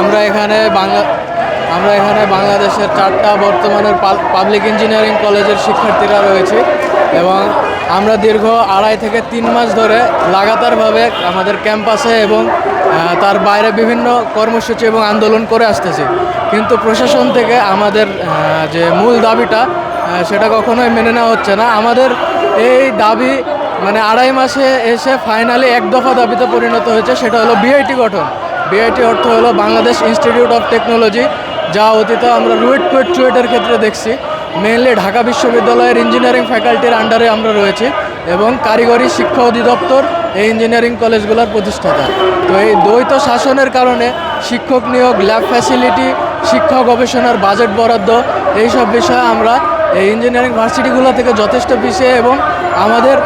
আমরা এখানে বাংলা, আমরা এখানে বাংলাদেশের চারটা বর্তমানের পাবলিক ইঞ্জিনিয়ারিং কলেজের শিক্ষার্থীরা রয়েছে এবং আমরা দীর্ঘ আড়াই থেকে তিন মাস ধরে লাগাতারভাবে আমাদের ক্যাম্পাসে এবং তার বাইরে বিভিন্ন কর্মসূচি এবং আন্দোলন করে আসতেছি। কিন্তু প্রশাসন থেকে আমাদের যে মূল দাবিটা সেটা কখনোই মেনে নেওয়া হচ্ছে না। আমাদের এই দাবি মানে আড়াই মাসে এসে ফাইনালি এক দফা দাবিতে পরিণত হয়েছে, সেটা হলো বিআইটি গঠন। বিআইটি অর্থ হলো বাংলাদেশ ইনস্টিটিউট অফ টেকনোলজি যা অতীতে আমরা রুয়েট কুয়েট চুয়েটের ক্ষেত্রে দেখছি। মেইনলি ঢাকা বিশ্ববিদ্যালয়ের ইঞ্জিনিয়ারিং ফ্যাকাল্টির আন্ডারে আমরা রয়েছি এবং কারিগরি শিক্ষা অধিদপ্তর, এই ইঞ্জিনিয়ারিং কলেজগুলোর প্রতিষ্ঠাতা। তো এই দ্বৈত শাসনের কারণে শিক্ষক নিয়োগ ল্যাব ফ্যাসিলিটি শিক্ষা গবেষণার বাজেট বরাদ্দ, এইসব বিষয়ে আমরা এই ইঞ্জিনিয়ারিং ভার্সিটিগুলো থেকে যথেষ্ট পিছিয়ে এবং আমাদের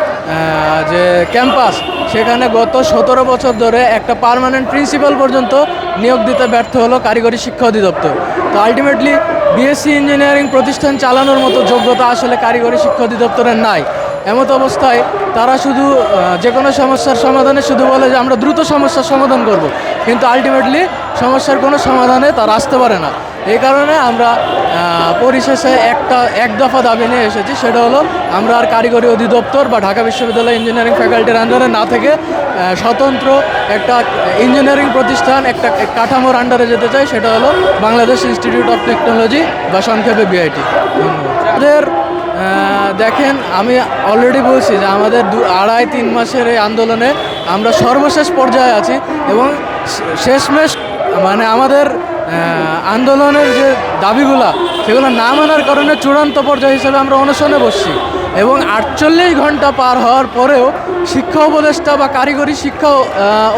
যে ক্যাম্পাস সেখানে গত সতেরো বছর ধরে একটা পার্মানেন্ট প্রিন্সিপাল পর্যন্ত নিয়োগ দিতে ব্যর্থ হলো কারিগরি শিক্ষা অধিদপ্তর। তো আলটিমেটলি বিএসসি ইঞ্জিনিয়ারিং প্রতিষ্ঠান চালানোর মতো যোগ্যতা আসলে কারিগরি শিক্ষা অধিদপ্তরের নাই। এমত অবস্থায় তারা শুধু যে কোনো সমস্যার সমাধানে শুধু বলে যে আমরা দ্রুত সমস্যার সমাধান করব। কিন্তু আলটিমেটলি সমস্যার কোনো সমাধানে তারা আসতে পারে না। এই কারণে আমরা পরিশেষে একটা, এক দফা দাবি নিয়ে এসেছি, সেটা হলো আমরা আর কারিগরি অধিদপ্তর বা ঢাকা বিশ্ববিদ্যালয় ইঞ্জিনিয়ারিং ফ্যাকাল্টির আন্ডারে না থেকে স্বতন্ত্র একটা ইঞ্জিনিয়ারিং প্রতিষ্ঠান, একটা কাঠামোর আন্ডারে যেতে চাই, সেটা হলো বাংলাদেশ ইনস্টিটিউট অফ টেকনোলজি বা সংক্ষেপে বিআইটি আমাদের দেখেন, আমি অলরেডি বলছি যে আমাদের দু, আড়াই, তিন মাসের এই আন্দোলনে আমরা সর্বশেষ পর্যায়ে আছি এবং শেষমেশ মানে আমাদের আন্দোলনের যে দাবিগুলা, সেগুলো না মানার কারণে চূড়ান্ত পর্যায় হিসেবে আমরা অনশনে বসছি। এবং আটচল্লিশ ঘণ্টা পার হওয়ার পরেও শিক্ষা উপদেষ্টা বা কারিগরি শিক্ষা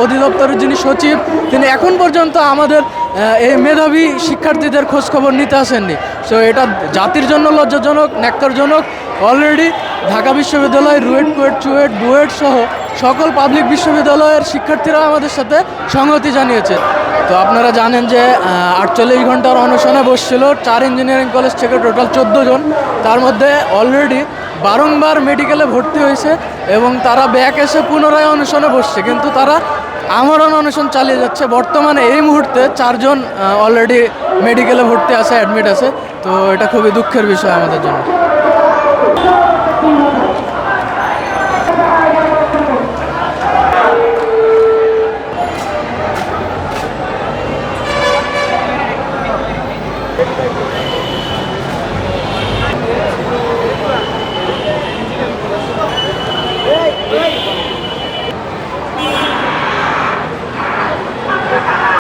অধিদপ্তরের যিনি সচিব, তিনি এখন পর্যন্ত আমাদের এই মেধাবী শিক্ষার্থীদের খোঁজখবর নিতে আসেননি। সো এটা জাতির জন্য লজ্জাজনক, ন্যাক্কারজনক। অলরেডি ঢাকা বিশ্ববিদ্যালয়, রুয়েট, কুয়েট, চুয়েট, বুয়েট সহ সকল পাবলিক বিশ্ববিদ্যালয়ের শিক্ষার্থীরা আমাদের সাথে সংহতি জানিয়েছে। তো আপনারা জানেন যে আটচল্লিশ ঘণ্টার অনশনে বসছিল চার ইঞ্জিনিয়ারিং কলেজ থেকে টোটাল চোদ্দ জন। তার মধ্যে অলরেডি বারংবার মেডিকেলে ভর্তি হয়েছে এবং তারা ব্যাক এসে পুনরায় অনশনে বসছে। কিন্তু তারা আমরণ অনশন চালিয়ে যাচ্ছে। বর্তমানে এই মুহূর্তে চারজন অলরেডি মেডিকেলে ভর্তি আছে অ্যাডমিট আছে। তো এটা খুবই দুঃখের বিষয় আমাদের জন্য। Hey!